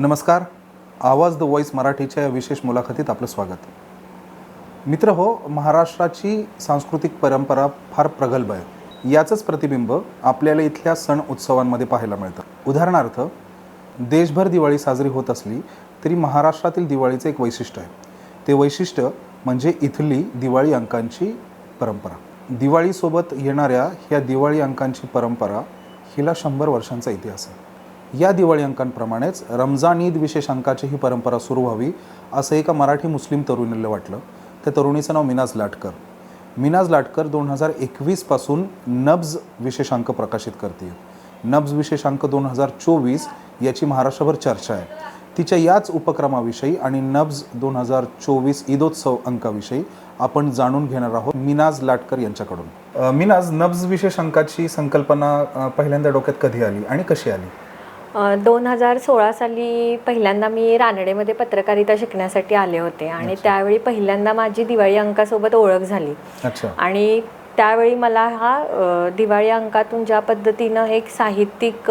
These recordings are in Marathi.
नमस्कार. आवाज द वॉईस मराठीच्या या विशेष मुलाखतीत आपलं स्वागत. मित्र हो महाराष्ट्राची सांस्कृतिक परंपरा फार प्रगल्भ आहे. याचंच प्रतिबिंब आपल्याला इथल्या सण उत्सवांमध्ये पाहायला मिळतं. उदाहरणार्थ देशभर दिवाळी साजरी होत असली तरी महाराष्ट्रातील दिवाळीचं एक वैशिष्ट्य आहे. ते वैशिष्ट्य म्हणजे इथली दिवाळी अंकांची परंपरा. दिवाळीसोबत येणाऱ्या ह्या दिवाळी अंकांची परंपरा हिला शंभर वर्षांचा इतिहास आहे. या दिवाळी अंकांप्रमाणेच रमजान ईद विशेष अंकाची ही परंपरा सुरू व्हावी असं एका मराठी मुस्लिम तरुणीला वाटलं. त्या तरुणीचं नाव मिनाज लाटकर. मिनाज लाटकर दोन हजार एकवीसपासून नब्ज विशेषांक प्रकाशित करते नब्ज विशेषांक दोन हजार चोवीस याची महाराष्ट्रभर चर्चा आहे. तिच्या याच उपक्रमाविषयी आणि नब्ज दोन हजार चोवीस ईदोत्सव अंकाविषयी आपण जाणून घेणार आहोत मिनाज लाटकर यांच्याकडून. मिनाज नब्ज विशेषांकाची संकल्पना पहिल्यांदा डोक्यात कधी आली आणि कशी आली? दोन हजार सोळा साली पहिल्यांदा मी रानडेमध्ये पत्रकारिता शिकण्यासाठी आले होते आणि त्यावेळी पहिल्यांदा माझी दिवाळी अंकासोबत ओळख झाली. आणि त्यावेळी मला हा दिवाळी अंकातून ज्या पद्धतीनं एक साहित्यिक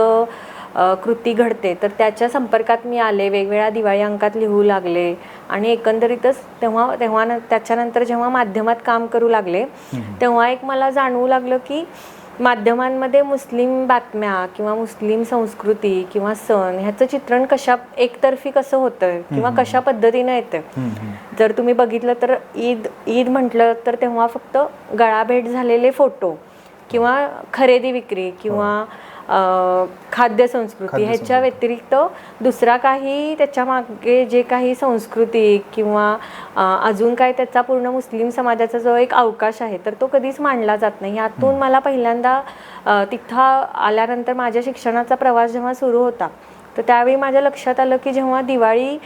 कृती घडते तर त्याच्या संपर्कात मी आले वेगवेगळ्या दिवाळी अंकात लिहू लागले आणि एकंदरीतच तेव्हा तेव्हा न- त्याच्यानंतर जेव्हा माध्यमात काम करू लागले तेव्हा एक मला जाणवू लागलं की माध्यमांमध्ये मुस्लिम बातम्या किंवा मुस्लिम संस्कृती किंवा सण ह्याचं चित्रण कशा एकतर्फी कसं होतं किंवा कशा पद्धतीनं येतं. जर तुम्ही बघितलं तर ईद ईद म्हटलं तर तेव्हा फक्त गळाभेट झालेले फोटो किंवा खरेदी विक्री किंवा अं, खाद्य संस्कृती ह्याच्या व्यतिरिक्त दुसरा काही त्याच्यामागे जे काही संस्कृती किंवा अजून काय त्याचा पूर्ण मुस्लिम समाजाचा जो एक अवकाश आहे तर तो कधीच मांडला जात नाही. यातून मला पहिल्यांदा तिथं आल्यानंतर माझ्या शिक्षणाचा प्रवास जेव्हा सुरू होता तर त्यावेळी माझ्या लक्षात आलं की जेव्हा दिवाळी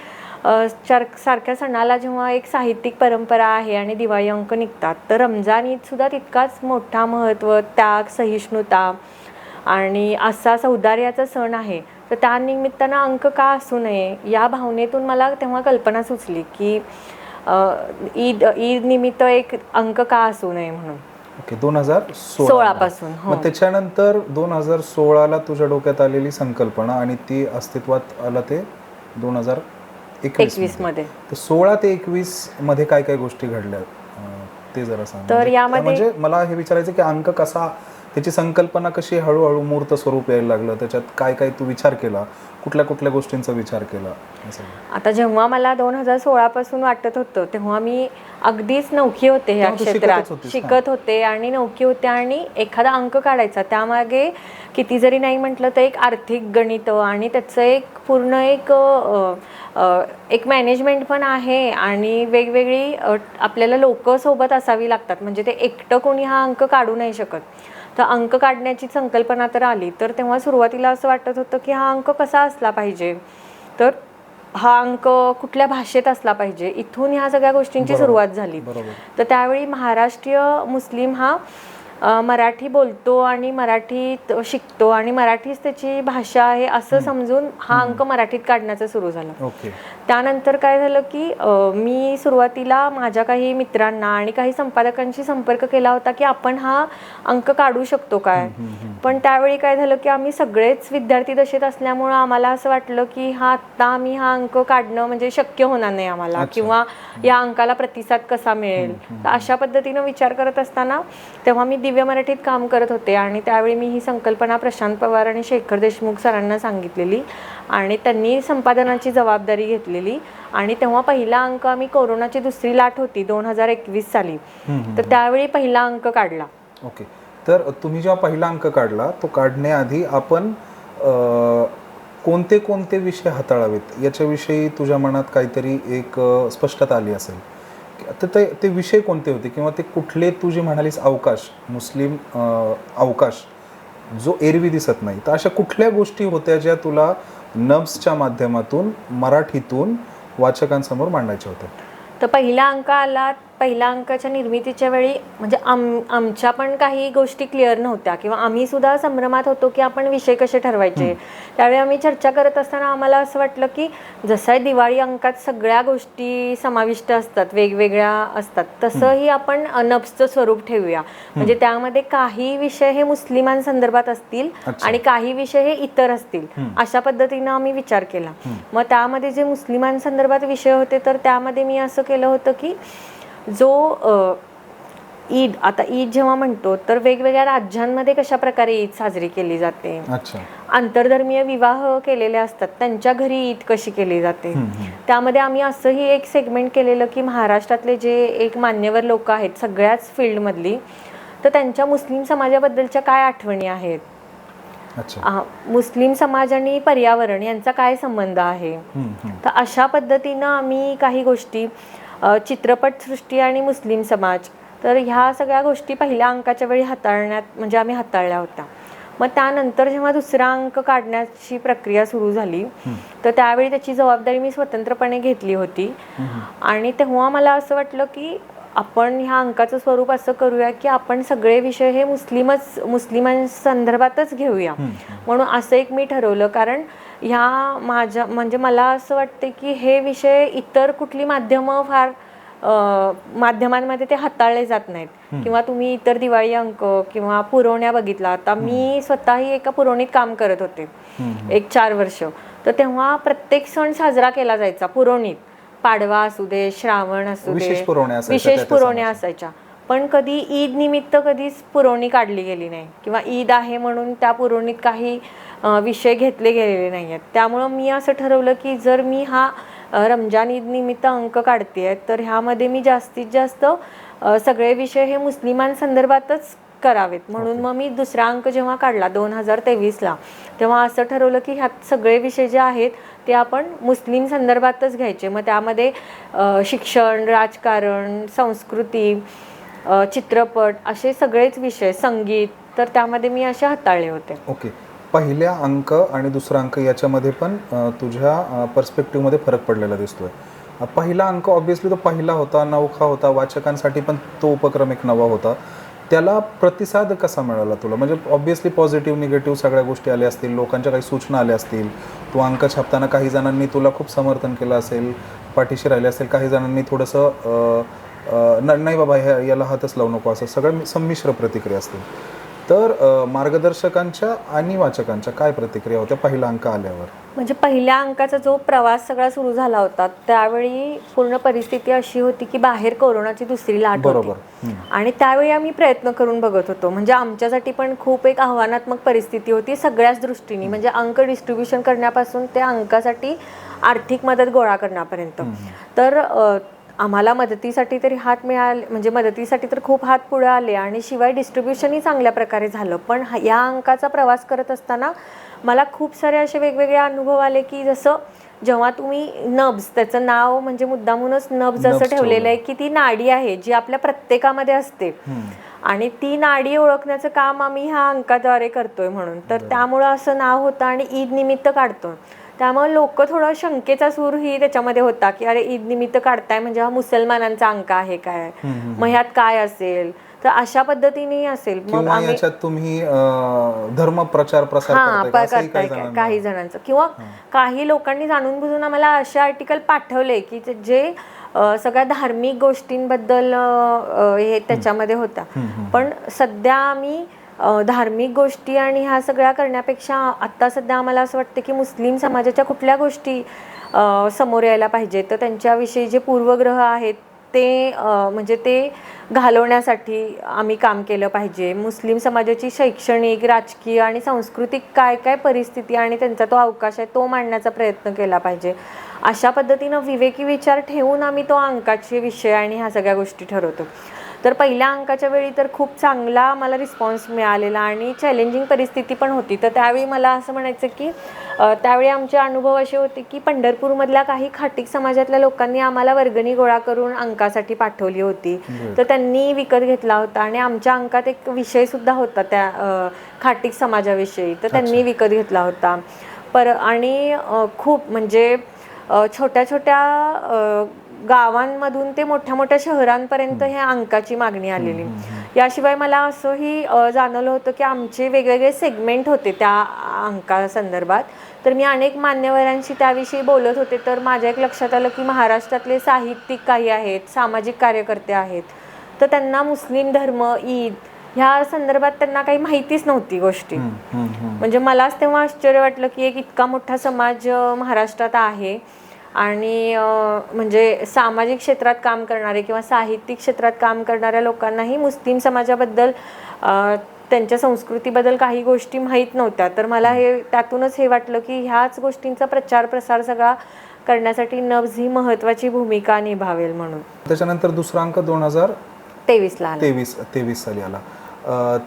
चार सारख्या सणाला जेव्हा एक साहित्यिक परंपरा आहे आणि दिवाळी अंक निघतात तर रमजान ईद सुद्धा तितकाच मोठा महत्त्व त्याग सहिष्णुता आणि असा सौंदर्याचा सण आहे तर त्या निमित्तानं अंक का असू नये या भावनेतून मला तेव्हा कल्पना सुचली की ईद ईद निमित्त एक अंक का असू नये म्हणून. ओके दोन हजार सोळापासून, हो. मग त्याच्यानंतर दोन हजार सोळाला तुझ्या डोक्यात आलेली संकल्पना आणि ती अस्तित्वात आलं ते दोन हजार एकवीस एकवीसमध्ये. तर सोळा ते एकवीसमध्ये काय काय गोष्टी घडल्या? ते जरा सांग. तर म्हणजे- यामध्ये- म्हणजे मला हे विचारायचं की अंक कसा त्याची संकल्पना कशी हळूहळू मूर्त स्वरूप यायला लागलं. त्याच्यात काय काय तू विचार केला? कुठल्या कुठल्या गोष्टींचा विचार केला. आता जेव्हा मला दोन हजार सोळा पासून वाटत होतं तेव्हा मी अगदीच नौकी होते ह्या क्षेत्रात? शिकत होते आणि नौकी होते आणि एखादा अंक काढायचा. त्यामागे किती जरी नाही म्हटलं तर एक आर्थिक गणित आणि त्याचं एक पूर्ण एक एक मॅनेजमेंट पण आहे आणि वेगवेगळी आपल्याला लोक सोबत असावी लागतात. म्हणजे ते एकटं कोणी हा अंक काढू नाही शकत. तर अंक काढण्याची संकल्पना तर आली. तर तेव्हा सुरुवातीला असं वाटत होतं की हा अंक कसा असला पाहिजे? तर हा अंक कुठल्या भाषेत असला पाहिजे? इथून ह्या सगळ्या गोष्टींची. सुरुवात झाली. तर त्यावेळी महाराष्ट्रीय मुस्लिम हा मराठी बोलतो आणि मराठीत शिकतो आणि मराठीच त्याची भाषा आहे असं समजून हा अंक मराठीत काढण्याचं सुरू झालं. त्यानंतर काय झालं की मी सुरुवातीला माझ्या काही मित्रांना आणि काही संपादकांशी संपर्क केला होता की आपण हा अंक काढू शकतो काय? पण त्यावेळी काय झालं की आम्ही सगळेच विद्यार्थी दशेत असल्यामुळं आम्हाला असं वाटलं की हा आत्ता आम्ही हा अंक काढणं म्हणजे शक्य होणार नाही आम्हाला. किंवा या अंकाला प्रतिसाद कसा मिळेल? तर अशा पद्धतीनं विचार करत असताना तेव्हा मी दिव्य मराठीत काम करत होते आणि त्यावेळी मी ही संकल्पना प्रशांत पवार आणि शेखर देशमुख सरांना सांगितलेली आणि त्यांनी संपादनाची जबाबदारी घेतलेली. आणि तेव्हा पहिला अंक आम्ही कोरोनाची दुसरी लाट होती दोन हजार एकवीस साली. तर त्यावेळी पहिला अंक काढला. ओके. तर तुम्ही जेव्हा पहिला अंक काढला तो काढण्याआधी आपण कोणते कोणते विषय हाताळावेत? याच्याविषयी तुझ्या मनात काहीतरी एक स्पष्टता आली असेल. तर ते ते विषय कोणते होते? किंवा ते कुठले तू जे म्हणालीस अवकाश मुस्लिम अवकाश जो एरवी दिसत नाही तर अशा कुठल्या गोष्टी होत्या ज्या तुला नब्सच्या माध्यमातून मराठीतून वाचकांसमोर मांडायच्या होत्या? तर पहिला अंक आला पहिल्या अंकाच्या निर्मितीच्या वेळी म्हणजे आम आमच्या पण काही गोष्टी क्लिअर नव्हत्या किंवा आम्ही सुद्धा संभ्रमात होतो की आपण विषय कसे ठरवायचे. त्यावेळी आम्ही चर्चा करत असताना आम्हाला असं वाटलं की जसं आहे दिवाळी अंकात सगळ्या गोष्टी समाविष्ट असतात वेगवेगळ्या असतात तसंही आपण नब्सचं स्वरूप ठेवूया. म्हणजे त्यामध्ये काही विषय हे मुस्लिमांसंदर्भात असतील. आणि काही विषय हे इतर असतील अशा पद्धतीनं आम्ही विचार केला. मग त्यामध्ये जे मुस्लिमांसंदर्भात विषय होते तर त्यामध्ये मी असं केलं होतं की जो ईद आता ईद जेव्हा म्हणतो तर वेगवेगळ्या राज्यांमध्ये कशा प्रकारे ईद साजरी केली जाते? अच्छा. आंतरधर्मीय विवाह केलेले असतात. त्यांच्या घरी ईद कशी केली जाते? त्यामध्ये आम्ही असंही एक सेगमेंट केलेलं की महाराष्ट्रातले जे एक मान्यवर लोक आहेत सगळ्याच फील्डमधली तर त्यांच्या मुस्लिम समाजाबद्दलच्या काय आठवणी आहेत? मुस्लिम समाज आणि पर्यावरण यांचा काय संबंध आहे. तर अशा पद्धतीनं आम्ही काही गोष्टी चित्रपटसृष्टी आणि मुस्लिम समाज. तर ह्या सगळ्या गोष्टी पहिल्या अंकाच्या वेळी हाताळण्यात म्हणजे आम्ही हाताळल्या होत्या. मग त्यानंतर जेव्हा दुसरा अंक काढण्याची प्रक्रिया सुरू झाली तर त्यावेळी त्याची जबाबदारी मी स्वतंत्रपणे घेतली होती. आणि तेव्हा मला असं वाटलं की आपण ह्या अंकाचं स्वरूप असं करूया की आपण सगळे विषय हे मुस्लिमच मुस्लिमांसंदर्भातच घेऊया. म्हणून असं एक मी ठरवलं. कारण ह्या माझ्या म्हणजे मला असं वाटते की हे विषय इतर कुठली माध्यमं फार माध्यमांमध्ये ते हाताळले जात नाहीत. किंवा तुम्ही इतर दिवाळी अंक किंवा पुरवण्या बघितला आता मी स्वतःही एका पुरवणीत काम करत होते. एक चार वर्ष. तर तेव्हा प्रत्येक सण साजरा केला जायचा पुरवणीत. पाडवा असू दे श्रावण असू दे विशेष पुरवण्या असायच्या. पण कधी ईद निमित्त कधीच पुरवणी काढली गेली नाही. किंवा ईद आहे म्हणून त्या पुरवणीत काही विषय घेतले गेलेले नाही आहेत त्यामुळं मी असं ठरवलं की जर मी हा रमजान ईद निमित्त अंक काढते तर ह्यामध्ये मी जास्तीत जास्त सगळे विषय हे मुस्लिमांसंदर्भातच करावेत. म्हणून मग मी दुसरा अंक जेव्हा काढला दोन हजार तेवीसला तेव्हा असं ठरवलं की ह्यात सगळे विषय जे आहेत ते आपण मुस्लिम संदर्भातच घ्यायचे. मग त्यामध्ये शिक्षण राजकारण संस्कृती चित्रपट असे सगळेच विषय संगीत तर त्यामध्ये मी असे हाताळले होते. ओके. पहिल्या अंक आणि दुसरा अंक याच्यामध्ये पण तुझ्या पर्स्पेक्टिव्हमध्ये फरक पडलेला दिसतोय. आहे पहिला अंक ऑब्विसली तो पहिला होता नौखा होता वाचकांसाठी पण तो उपक्रम एक नवा होता. त्याला प्रतिसाद कसा मिळाला तुला? म्हणजे ऑब्विसली पॉझिटिव्ह निगेटिव्ह सगळ्या गोष्टी आल्या असतील लोकांच्या काही सूचना आल्या असतील. तू अंक छापताना काही जणांनी तुला खूप समर्थन केलं असेल पाठीशी राहिले असेल काही जणांनी थोडंसं न- नाही बाबा ह्या याला हातच लावू नको असं सगळं संमिश्र प्रतिक्रिया असतील. तर अ, मार्गदर्शकांच्या आणि वाचकांच्या काय प्रतिक्रिया होत्या पहिला अंक आल्यावर? म्हणजे पहिल्या अंकाचा जो प्रवास सगळा सुरू झाला होता त्यावेळी पूर्ण परिस्थिती अशी होती की बाहेर कोरोनाची दुसरी लाट बरोबर. होती आणि त्यावेळी आम्ही प्रयत्न करून बघत होतो. म्हणजे आमच्यासाठी पण खूप एक आव्हानात्मक परिस्थिती होती सगळ्याच दृष्टीने. म्हणजे अंक डिस्ट्रीब्युशन करण्यापासून ते अंकासाठी आर्थिक मदत गोळा करण्यापर्यंत. तर अ, आम्हाला मदतीसाठी तरी हात मिळाले म्हणजे मदतीसाठी तर खूप हात पुढे आले आणि शिवाय डिस्ट्रीब्युशनही चांगल्या प्रकारे झालं. पण या अंकाचा प्रवास करत असताना मला खूप सारे असे वेगवेगळे अनुभव आले की जसं जेव्हा तुम्ही नब्ज त्याचं नाव म्हणजे मुद्दामूनच नब्ज असं ठेवलेलं आहे की ती नाडी आहे जी आपल्या प्रत्येकामध्ये असते. आणि ती नाडी ओळखण्याचं काम आम्ही ह्या अंकाद्वारे करतोय म्हणून. तर त्यामुळं असं नाव होतं आणि ईद निमित्त काढतो त्यामुळे लोक थोडं शंकेचा सूर ही त्याच्यामध्ये होता की अरे ईद निमित्त काढताय म्हणजे हा मुसलमानांचा अंक आहे काय? मग ह्यात काय असेल? तर अशा पद्धतीने असेल. मग किंवा आम्ही याच्यात तुम्ही अ, धर्म प्रचार प्रसार हा करताय का? असंही करताय काही जणांना- काही जणांचं. किंवा काही लोकांनी जाणून बुजून आम्हाला असे आर्टिकल पाठवले की जे- जे अ, सगळ्या धार्मिक गोष्टींबद्दल अ, अ, हे त्याच्यामध्ये होता. पण सध्या आम्ही धार्मिक गोष्टी आणि ह्या सगळ्या करण्यापेक्षा आत्ता सध्या आम्हाला असं वाटतं की मुस्लिम समाजाच्या कुठल्या गोष्टी समोर यायला पाहिजेत? तर त्यांच्याविषयी जे पूर्वग्रह आहेत ते म्हणजे ते घालवण्यासाठी आम्ही काम केलं पाहिजे. मुस्लिम समाजाची शैक्षणिक राजकीय आणि सांस्कृतिक काय काय परिस्थिती आणि त्यांचा तो अवकाश आहे तो मांडण्याचा प्रयत्न केला पाहिजे. अशा पद्धतीनं विवेकी विचार ठेवून आम्ही तो अंकाचे विषय आणि ह्या सगळ्या गोष्टी ठरवतो. तर पहिल्या अंकाच्या वेळी तर खूप चांगला मला रिस्पॉन्स मिळालेला आणि चॅलेंजिंग परिस्थिती पण होती. तर त्यावेळी मला असं म्हणायचं की त्यावेळी आमचे अनुभव असे होते की पंढरपूरमधल्या काही खाटीक समाजातल्या लोकांनी आम्हाला वर्गणी गोळा करून अंकासाठी पाठवली होती. तर त्यांनी विकत घेतला होता आणि आमच्या अंकात एक विषय सुद्धा होता त्या खाटीक समाजाविषयी. तर त्यांनी विकत घेतला होता. पर आणि खूप म्हणजे छोट्या छोट्या गावांमधून ते मोठ्या मोठ्या शहरांपर्यंत ह्या अंकाची मागणी आलेली. याशिवाय मला असंही जाणवलं होतं की आमचे वेगवेगळे सेगमेंट होते त्या अंका संदर्भात. तर मी अनेक मान्यवरांशी त्याविषयी बोलत होते. तर माझ्या एक लक्षात आलं की महाराष्ट्रातले साहित्यिक काही आहेत सामाजिक कार्यकर्ते आहेत. तर त्यांना मुस्लिम धर्म ईद ह्या संदर्भात त्यांना काही माहितीच नव्हती गोष्टी. म्हणजे मलाच तेव्हा आश्चर्य वाटलं की एक इतका मोठा समाज महाराष्ट्रात आहे. आणि म्हणजे सामाजिक क्षेत्रात काम करणारे किंवा साहित्यिक क्षेत्रात काम करणाऱ्या लोकांनाही मुस्लिम समाजाबद्दल त्यांच्या संस्कृतीबद्दल काही गोष्टी माहीत नव्हत्या. तर मला हे त्यातूनच हे वाटलं की ह्याच गोष्टींचा प्रचार प्रसार सगळा करण्यासाठी नब्ज ही महत्त्वाची भूमिका निभावेल म्हणून. त्याच्यानंतर दुसरा अंक दोन हजार तेवीसला तेवीस तेवीस साली आला.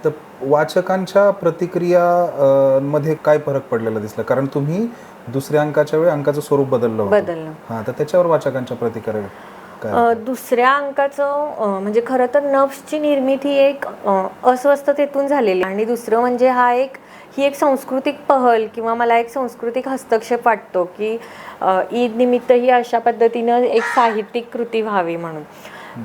तर वाचकांच्या प्रतिक्रिया मध्ये काय फरक पडलेला दिसला? कारण तुम्ही दुसऱ्या अंकाच्या वेळी अंकाचं स्वरूप बदललं होतं. बदललं. हा तर त्याच्यावर वाचकांच्या प्रतिक्रिया काय अ, दुसऱ्या अंकाचं अ, म्हणजे खरं तर नर्व्सची निर्मिती एक अ, अस्वस्थतेतून झालेली. आणि दुसरं म्हणजे हा एक ही एक सांस्कृतिक पहल किंवा मला एक सांस्कृतिक हस्तक्षेप वाटतो की अ, ईद निमित्त ही अशा पद्धतीनं एक साहित्यिक कृती व्हावी म्हणून.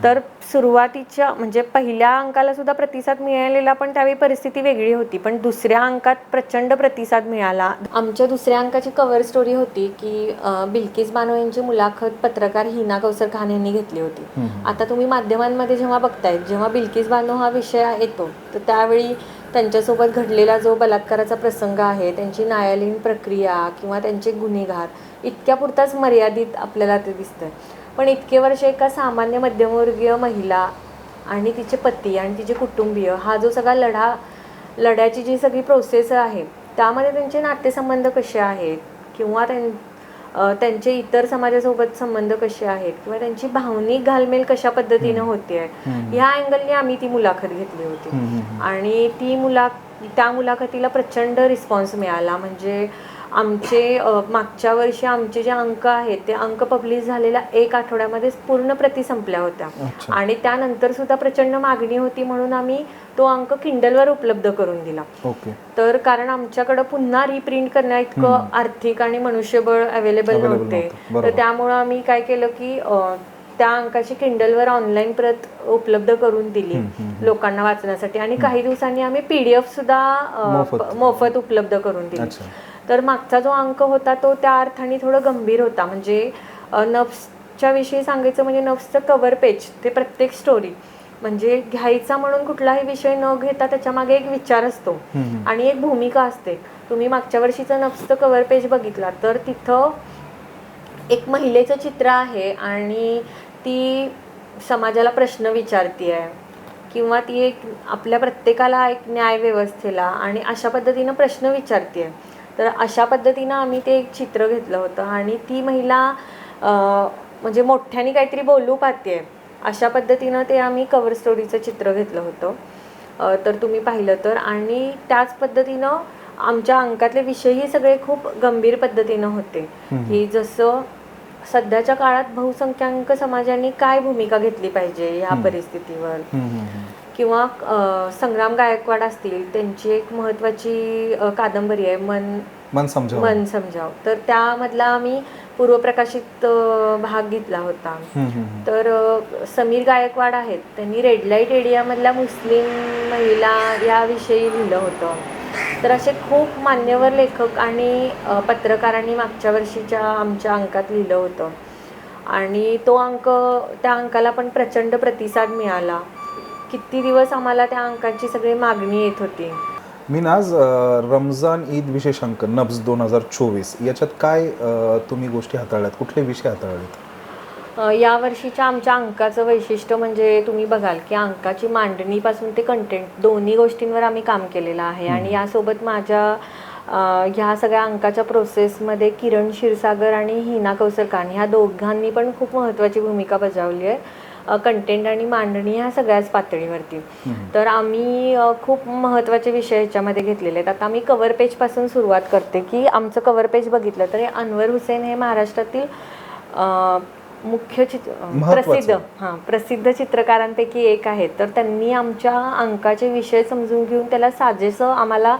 तर सुरुवातीच्या म्हणजे पहिल्या अंकाला सुद्धा प्रतिसाद मिळालेला पण त्यावेळी परिस्थिती वेगळी होती. पण दुसऱ्या अंकात प्रचंड प्रतिसाद मिळाला. आमच्या दुसऱ्या अंकाची कव्हर स्टोरी होती की बिल्किस बानो यांची मुलाखत पत्रकार हिना कौसर खान यांनी घेतली होती. आता तुम्ही माध्यमांमध्ये जेव्हा बघताय जेव्हा बिल्किस बानो हा विषय येतो तर त्यावेळी त्यांच्यासोबत घडलेला जो बलात्काराचा प्रसंग आहे त्यांची न्यायालयीन प्रक्रिया किंवा त्यांचे गुन्हेगार इतक्या पुरताच मर्यादित आपल्याला ते दिसतंय. पण इतके वर्ष एका सामान्य मध्यमवर्गीय महिला आणि तिचे पती आणि तिचे कुटुंबीय हा जो सगळा लढा लढ्याची जी सगळी प्रोसेस आहे त्यामध्ये त्यांचे नातेसंबंध कसे आहेत? किंवा त्यां त्यांचे इतर समाजासोबत संबंध कसे आहेत? किंवा त्यांची भावनिक घालमेल कशा पद्धतीनं होते ह्या अँगलने आम्ही ती मुलाखत घेतली होती. आणि ती मुला त्या मुलाखतीला प्रचंड रिस्पॉन्स मिळाला. म्हणजे आमचे मागच्या वर्षी आमचे जे अंक आहेत ते अंक पब्लिश झालेल्या एक आठवड्यामध्येच पूर्ण प्रती संपल्या होत्या. आणि त्यानंतर सुद्धा प्रचंड मागणी होती म्हणून आम्ही तो अंक किंडलवर उपलब्ध करून दिला. तर कारण आमच्याकडं पुन्हा रिप्रिंट करण्या इतकं आर्थिक आणि मनुष्यबळ अवेलेबल नव्हते. तर त्यामुळं आम्ही काय केलं की त्या अंकाची किंडलवर ऑनलाईन प्रत उपलब्ध करून दिली लोकांना वाचण्यासाठी. आणि काही दिवसांनी आम्ही पीडीएफ सुद्धा मोफत. उपलब्ध करून दिली. तर मागचा जो अंक होता तो त्या अर्थाने थोडं गंभीर होता. म्हणजे नफ्सच्या विषयी सांगायचं म्हणजे नफ्सचं कव्हर पेज ते प्रत्येक स्टोरी म्हणजे घ्यायचा म्हणून कुठलाही विषय न घेता त्याच्यामागे एक विचार असतो आणि एक भूमिका असते. तुम्ही मागच्या वर्षीचं नफ्सचं कव्हर पेज बघितला तर तिथं एक महिलेचं चित्र आहे आणि ती समाजाला प्रश्न विचारती आहे किंवा ती एक आपल्या प्रत्येकाला एक न्याय व्यवस्थेला आणि अशा पद्धतीनं प्रश्न विचारते आहे तर अशा पद्धतीनं आम्ही ते एक चित्र घेतलं होतं. आणि ती महिला म्हणजे मोठ्याने काहीतरी बोलू पाहते अशा पद्धतीनं ते आम्ही कव्हर स्टोरीचं चित्र घेतलं होतं. तर तुम्ही पाहिलं तर. आणि त्याच पद्धतीनं आमच्या अंकातले विषयही सगळे खूप गंभीर पद्धतीनं होते. की जसं सध्याच्या काळात बहुसंख्याक समाजाने काय भूमिका घेतली पाहिजे या परिस्थितीवर? किंवा संग्राम गायकवाड असतील त्यांची एक महत्वाची अ, कादंबरी आहे मन मन समजावं मन समजाव. तर त्यामधला आम्ही पूर्वप्रकाशित भाग घेतला होता. तर समीर गायकवाड आहेत. त्यांनी रेड लाइट एरियामधल्या मुस्लिम महिला याविषयी लिहिलं होतं. तर असे खूप मान्यवर लेखक आणि पत्रकारांनी मागच्या वर्षीच्या आमच्या अंकात लिहिलं होतं. आणि तो अंक त्या अंकाला पण प्रचंड प्रतिसाद मिळाला. किती दिवस आम्हाला त्या अंकाची सगळी मागणी येत होती? मी ना आज रमजान ईद विशेष अंक नब्ज दोन हजार चोवीस याच्यात काय तुम्ही गोष्टी हाताळल्यात? कुठले विषय हाताळलेत? अ, या वर्षीच्या आमच्या अंकाचं वैशिष्ट्य म्हणजे तुम्ही बघाल की अंकाची मांडणीपासून ते कंटेंट दोन्ही गोष्टींवर आम्ही काम केलेलं आहे. आणि यासोबत माझ्या ह्या सगळ्या अंकाच्या प्रोसेसमध्ये किरण क्षीरसागर आणि हिना कौसर खान ह्या दोघांनी पण खूप महत्त्वाची भूमिका बजावली आहे. कंटेंट आणि मांडणी ह्या सगळ्याच पातळीवरती. तर आम्ही खूप महत्त्वाचे विषय ह्याच्यामध्ये घेतलेले आहेत. आता मी कव्हर पेजपासून सुरुवात करते की आमचं कव्हर पेज बघितलं तर हे अनवर हुसेन हे महाराष्ट्रातील मुख्य चित्र. प्रसिद्ध हां प्रसिद्ध चित्रकारांपैकी एक आहेत. तर त्यांनी आमच्या अंकाचे विषय समजून घेऊन त्याला साजेसं आम्हाला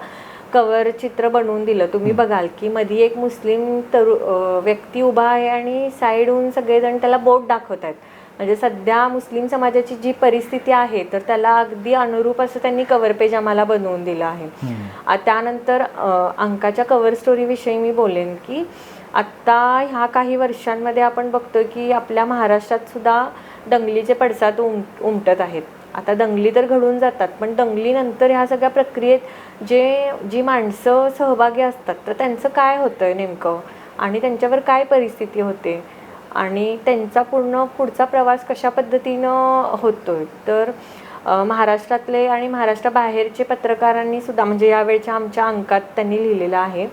कवर चित्र बनवून दिलं. तुम्ही बघाल की मध्ये एक मुस्लिम तरु व्यक्ती उभा आहे आणि साईडहून सगळेजण त्याला बोट दाखवत आहेत. म्हणजे सध्या मुस्लिम समाजाची जी परिस्थिती आहे तर त्याला अगदी अनुरूप असं त्यांनी कव्हर पेज आम्हाला बनवून दिलं आहे. त्यानंतर अंकाच्या कव्हर स्टोरीविषयी मी बोलेन की आत्ता ह्या काही वर्षांमध्ये आपण बघतोय की आपल्या महाराष्ट्रात सुद्धा दंगलीचे पडसाद उम उमटत आहेत. आता दंगली तर घडून जातात पण दंगलीनंतर ह्या सगळ्या प्रक्रियेत जे जी माणसं सहभागी असतात तर त्यांचं काय होतंय नेमकं? आणि त्यांच्यावर काय परिस्थिती होते? आणि त्यांचा पूर्ण पुढचा प्रवास कशा पद्धतीनं होतोय? तर अ, महाराष्ट्रातले आणि महाराष्ट्राबाहेरचे पत्रकारांनी सुद्धा म्हणजे यावेळच्या आमच्या अंकात त्यांनी लिहिलेला आहे.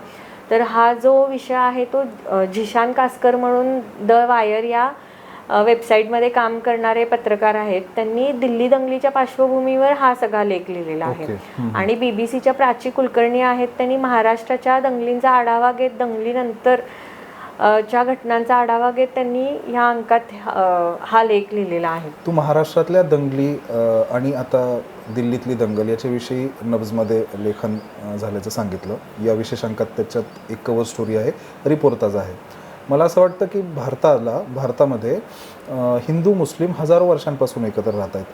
तर हा जो विषय आहे तो झिशान कासकर म्हणून द वायर या वेबसाईटमध्ये काम करणारे पत्रकार आहेत. त्यांनी दिल्ली दंगलीच्या पार्श्वभूमीवर हा सगळा लेख लिहिलेला आहे. आणि बीबीसीच्या प्राची कुलकर्णी आहेत. त्यांनी महाराष्ट्राच्या दंगलींचा आढावा घेत दंगलीनंतर च्या घटनांचा आढावा घेत त्यांनी ह्या अंकात हा लेख लिहिलेला आहे. तू महाराष्ट्रातल्या दंगली आणि आता दिल्लीतली दंगल याच्याविषयी नब्जमध्ये लेखन झाल्याचं सांगितलं. या विशेष अंकात त्याच्यात एक कवर स्टोरी आहे रिपोर्टाज आहे. मला असं वाटतं की भारताला भारतामध्ये हिंदू मुस्लिम हजारो वर्षांपासून एकत्र राहत आहेत.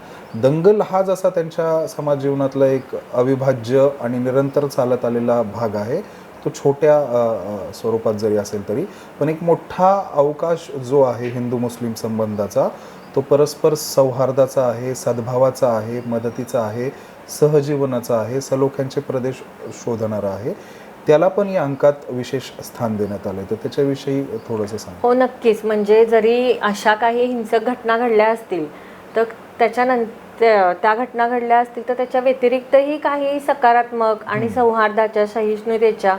दंगल हा जसा त्यांच्या समाज जीवनातला एक अविभाज्य आणि निरंतर चालत आलेला भाग आहे तो छोट्या स्वरूपात जरी असेल तरी पण एक मोठा अवकाश जो आहे हिंदू मुस्लिम संबंधाचा तो परस्पर सौहार्दाचा आहे सद्भावाचा आहे मदतीचा आहे सहजीवनाचा आहे सलोख्यांचे प्रदेश शोधणारा आहे त्याला पण या अंकात विशेष स्थान देण्यात आलं तर त्याच्याविषयी थोडंसं सांग. हो नक्कीच. म्हणजे जरी अशा काही हिंसक घटना घडल्या असतील तर त्याच्यानंतर त्या घटना घडल्या असतील तर त्याच्या व्यतिरिक्तही काही सकारात्मक आणि सौहार्दाच्या सहिष्णुतेच्या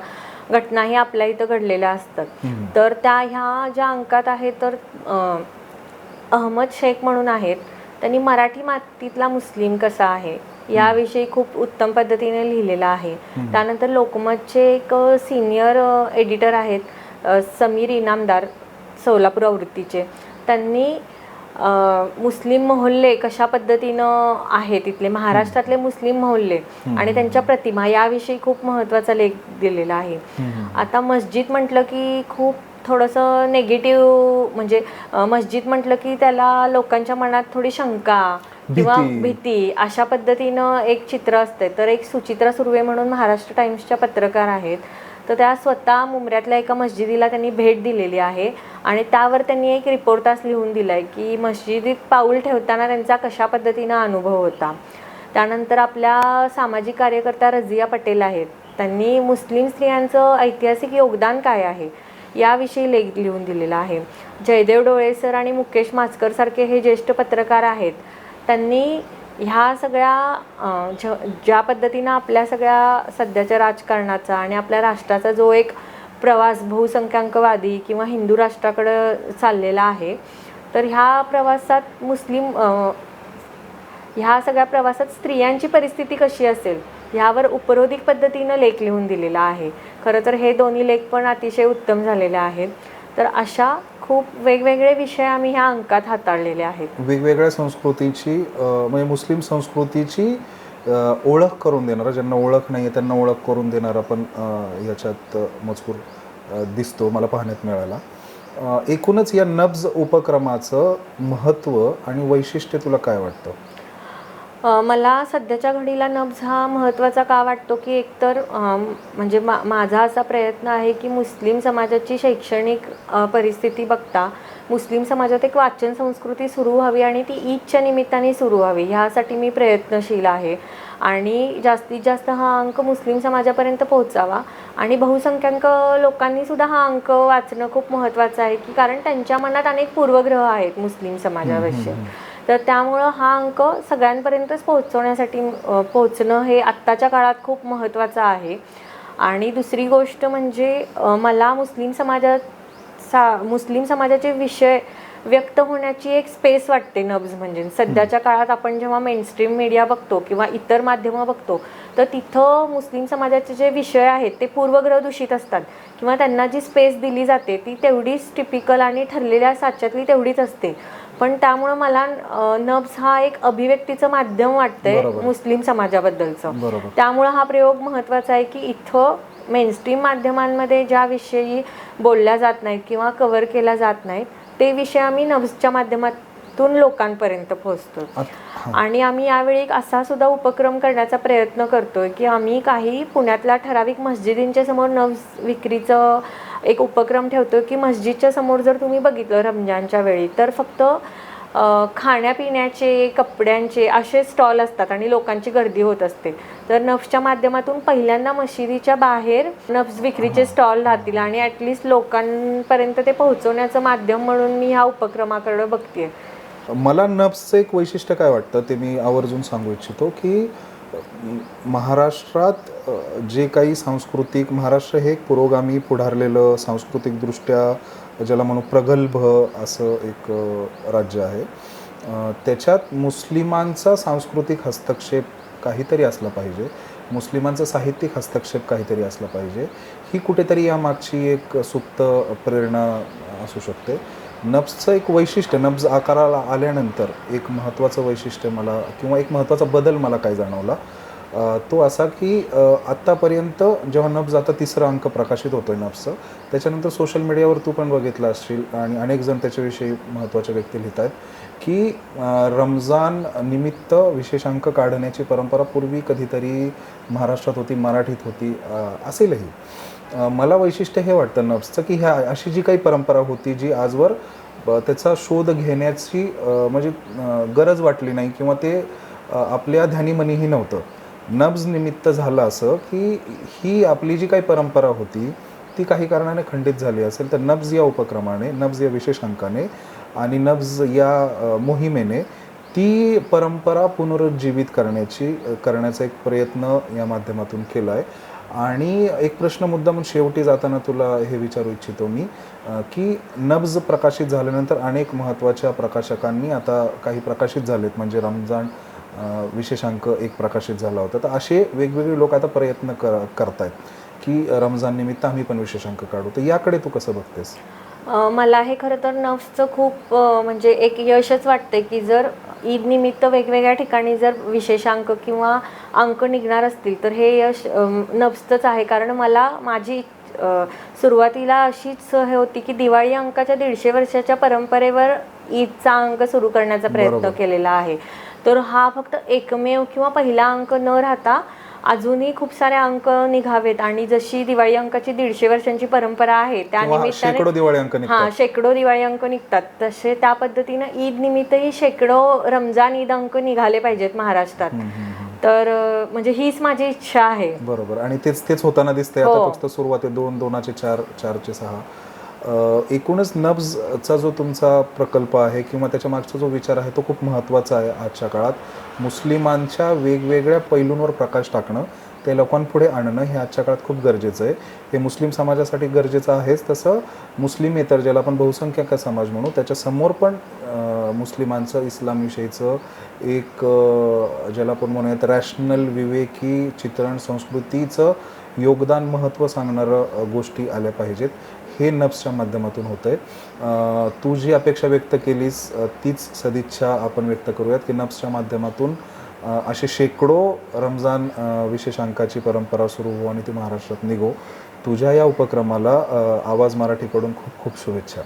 घटनाही आपल्या इथं घडलेल्या असतात. तर त्या ह्या ज्या अंकात आहेत तर अहमद शेख म्हणून आहेत. त्यांनी मराठी मातीतला मुस्लिम कसा आहे? याविषयी खूप उत्तम पद्धतीने लिहिलेलं आहे. त्यानंतर लोकमतचे एक सिनियर एडिटर आहेत समीर इनामदार सोलापूर आवृत्तीचे. त्यांनी मुस्लिम मोहल्ले कशा पद्धतीनं आहे तिथले महाराष्ट्रातले मुस्लिम मोहल्ले आणि त्यांच्या प्रतिमा याविषयी खूप महत्त्वाचा लेख दिलेला आहे. आता मस्जिद म्हटलं की खूप थोडंसं नेगेटिव्ह म्हणजे मस्जिद म्हटलं की त्याला लोकांच्या मनात थोडी शंका किंवा भीती. भीती अशा पद्धतीनं एक चित्र असते तर एक सुचित्रा सुर्वे म्हणून महाराष्ट्र टाइम्सच्या पत्रकार आहेत. तर त्या स्वतः मुंबऱ्यातल्या एका मस्जिदीला त्यांनी भेट दिलेली आहे. आणि त्यावर त्यांनी एक रिपोर्टास लिहून दिला आहे की मस्जिदीत पाऊल ठेवताना त्यांचा कशा पद्धतीनं अनुभव होता. त्यानंतर आपल्या सामाजिक कार्यकर्त्या रजिया पटेल आहेत. त्यांनी मुस्लिम स्त्रियांचं ऐतिहासिक योगदान काय आहे याविषयी लेख लिहून दिलेला आहे. जयदेव डोळे सर आणि मुकेश माचकर सारखे हे ज्येष्ठ पत्रकार आहेत. त्यांनी ह्या सगळ्या ज- ज्या पद्धतीनं आपल्या सगळ्या सध्याच्या राजकारणाचा आणि आपल्या राष्ट्राचा जो एक प्रवास बहुसंख्याकवादी किंवा हिंदू राष्ट्राकडं चाललेला आहे तर ह्या प्रवासात मुस्लिम ह्या सगळ्या प्रवासात स्त्रियांची परिस्थिती कशी असेल ह्यावर उपरोधिक पद्धतीनं लेख लिहून दिलेला आहे. खरं तर हे दोन्ही लेख पण अतिशय उत्तम झालेले आहेत. तर अशा खूप वेगवेगळे विषय आम्ही ह्या अंकात हाताळलेले आहेत. वेगवेगळ्या संस्कृतीची म्हणजे मुस्लिम संस्कृतीची ओळख करून देणारा ज्यांना ओळख नाही आहे त्यांना ओळख करून देणारा पण याच्यात मजकूर दिसतो मला पाहण्यात मिळाला एकूणच या नब्ज उपक्रमाचं महत्त्व आणि वैशिष्ट्य तुला काय वाटतं? मला सध्याच्या घडीला नब्ज हा महत्त्वाचा का वाटतो की एकतर म्हणजे मा माझा असा प्रयत्न आहे की मुस्लिम समाजाची शैक्षणिक परिस्थिती बघता मुस्लिम समाजात एक वाचन संस्कृती सुरू व्हावी आणि ती ईदच्या निमित्ताने सुरू व्हावी ह्यासाठी मी प्रयत्नशील आहे. आणि जास्तीत जास्त हा अंक मुस्लिम समाजापर्यंत पोहोचावा. आणि बहुसंख्याक लोकांनी सुद्धा हा अंक वाचणं खूप महत्त्वाचं आहे की कारण त्यांच्या मनात अनेक पूर्वग्रह आहेत मुस्लिम समाजाविषयी. तर त्यामुळं हा अंक सगळ्यांपर्यंतच पोहोचवण्यासाठी पोहोचणं हे आत्ताच्या काळात खूप महत्त्वाचं आहे. आणि दुसरी गोष्ट म्हणजे मला मुस्लिम समाजात सा मुस्लिम समाजाचे विषय व्यक्त होण्याची एक स्पेस वाटते नब्ज म्हणजे. सध्याच्या काळात आपण जेव्हा मेनस्ट्रीम मीडिया बघतो किंवा इतर माध्यमं बघतो तर तिथं मुस्लिम समाजाचे जे विषय आहेत ते पूर्वग्रह दूषित असतात. किंवा त्यांना जी स्पेस दिली जाते ती तेवढीच टिपिकल आणि ठरलेल्या साच्यातली तेवढीच असते. पण त्यामुळं मला अं, नब्ज हा एक अभिव्यक्तीचं माध्यम वाटतंय. मुस्लिम समाजाबद्दलचं. त्यामुळं हा प्रयोग महत्त्वाचा आहे की इथं मेनस्ट्रीम माध्यमांमध्ये ज्या विषयी बोलल्या जात नाहीत किंवा कव्हर केल्या जात नाहीत ते विषय आम्ही नव्सच्या माध्यमातून लोकांपर्यंत पोहोचतो. आणि आम्ही यावेळी एक असा सुद्धा उपक्रम करण्याचा प्रयत्न करतोय की आम्ही काही पुण्यातल्या ठराविक मस्जिदींच्या समोर नव्स विक्रीचं एक उपक्रम ठेवतो की मस्जिदच्या समोर जर तुम्ही बघितलं रमजानच्या वेळी तर फक्त खाण्यापिण्याचे कपड्यांचे असे स्टॉल असतात आणि लोकांची गर्दी होत असते. तर नफ्सच्या माध्यमातून पहिल्यांदा मशिदीच्या बाहेर नफ्स विक्रीचे स्टॉल राहतील आणि ॲटलिस्ट लोकांपर्यंत ते पोहोचवण्याचं माध्यम म्हणून मी ह्या उपक्रमाकडे बघतेय. मला नब्सचं एक वैशिष्ट्य काय वाटतं ते मी आवर्जून सांगू इच्छितो की महाराष्ट्रात जे काही सांस्कृतिक महाराष्ट्र हे एक पुरोगामी पुढारलेलं सांस्कृतिकदृष्ट्या ज्याला म्हणू प्रगल्भ असं एक राज्य आहे. त्याच्यात मुस्लिमांचा सांस्कृतिक हस्तक्षेप काहीतरी असला पाहिजे. मुस्लिमांचा साहित्यिक हस्तक्षेप काहीतरी असला पाहिजे. ही कुठेतरी या मागची एक सुप्त प्रेरणा असू शकते. नब्जचं एक वैशिष्ट्य नब्ज आकाराला आल्यानंतर एक महत्त्वाचं वैशिष्ट्य मला किंवा एक महत्त्वाचा बदल मला काय जाणवला तो असा की आत्तापर्यंत जेव्हा नब्ज आता तिसरा अंक प्रकाशित होतोय नब्सचं त्याच्यानंतर सोशल मीडियावर तू पण बघितलं असशील आणि अनेक जण त्याच्याविषयी महत्त्वाच्या व्यक्ती लिहित आहेत की रमजान निमित्त विशेषांक काढण्याची परंपरा पूर्वी कधीतरी महाराष्ट्रात होती मराठीत होती असेलही. मला वैशिष्ट्य हे वाटतं नब्सचं की ह्या अशी जी काही परंपरा होती जी आजवर त्याचा शोध घेण्याची म्हणजे गरज वाटली नाही किंवा ते आपल्या ध्यानीमनीही नव्हतं. नब्ज निमित्त झालं असं की ही आपली जी काही परंपरा होती ती काही कारणाने खंडित झाली असेल तर नब्ज या उपक्रमाने नब्ज या विशेषांकाने आणि नब्ज या मोहिमेने ती परंपरा पुनरुज्जीवित करण्याची करण्याचा एक प्रयत्न या माध्यमातून केला आहे आणि एक प्रश्न मुद्दा म्हणून शेवटी जाताना तुला हे विचारू इच्छितो मी की नब्ज प्रकाशित झाल्यानंतर अनेक महत्त्वाच्या प्रकाशकांनी आता काही प्रकाशित झालेत म्हणजे रमजान विशेषांक एक प्रकाशित झाला होता. तर असे वेगवेगळे लोक आता प्रयत्न कर करतायत की रमजान निमित्त आम्ही पण विशेषांक काढू. तर याकडे तू कसं बघतेस? मला हे खरं तर नफ्सचं खूप म्हणजे एक यशच वाटते की जर ईद निमित्त वेगवेगळ्या ठिकाणी जर विशेषांक किंवा अंक निघणार असतील तर हे यश नफ्सचंच आहे. कारण मला माझी सुरुवातीला अशीच हे होती की दिवाळी अंकाच्या दीडशे वर्षाच्या परंपरेवर ईदचा अंक सुरू करण्याचा प्रयत्न. केलेला आहे. तर हा फक्त एकमेव किंवा पहिला अंक न राहता अजूनही खूप सारे अंक निघावेत. आणि जशी दिवाळी अंकाची दीडशे वर्षांची परंपरा आहे त्या किंवा निमित्ताने शेकडो दिवाळी अंक हा शेकडो दिवाळी अंक निघतात. तसे त्या पद्धतीनं ईद निमित्तही शेकडो रमजान ईद अंक निघाले पाहिजेत महाराष्ट्रात. तर अं, म्हणजे हीच माझी इच्छा आहे. बरोबर. आणि तेच तेच होताना दिसतंय. आता हो. फक्त सुरुवात आहे दोन दोनाचे चार चारचे सहा. एकूणच नब्जचा जो तुमचा प्रकल्प आहे किंवा त्याच्या मागचा जो विचार आहे तो खूप महत्त्वाचा आहे आजच्या काळात. मुस्लिमांच्या वेगवेगळ्या पैलूंवर प्रकाश टाकणं ते लोकांपुढे आणणं हे आजच्या काळात खूप गरजेचं आहे. हे मुस्लिम समाजासाठी गरजेचं आहेच. तसं मुस्लिम मुस्लिमेतर ज्याला आपण बहुसंख्याक समाज म्हणू त्याच्यासमोर पण मुस्लिमांचं इस्लामविषयीचं एक ज्याला आपण म्हणूयात रॅशनल विवेकी चित्रण संस्कृतीचं योगदान महत्त्व सांगणारं गोष्टी आल्या पाहिजेत. हे नब्सच्या माध्यमातून होतं आहे तू जी अपेक्षा व्यक्त केलीस तीच सदिच्छा आपण व्यक्त करूयात की नब्सच्या माध्यमातून असे शेकडो रमजान विशेषांकाची परंपरा सुरू हो आणि ती महाराष्ट्रात निघो. तुझ्या या उपक्रमाला आवाज मराठीकडून खूप खूप शुभेच्छा.